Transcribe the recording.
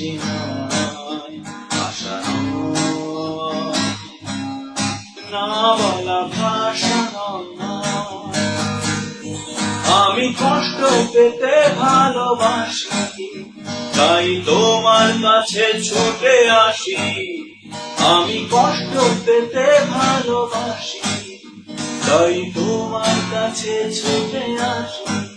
আমি কষ্ট পেতে ভালোবাসি, তাই তোমার কাছে ছুটে আসি। আমি কষ্ট পেতে ভালোবাসি, তাই তোমার কাছে ছুটে আসি।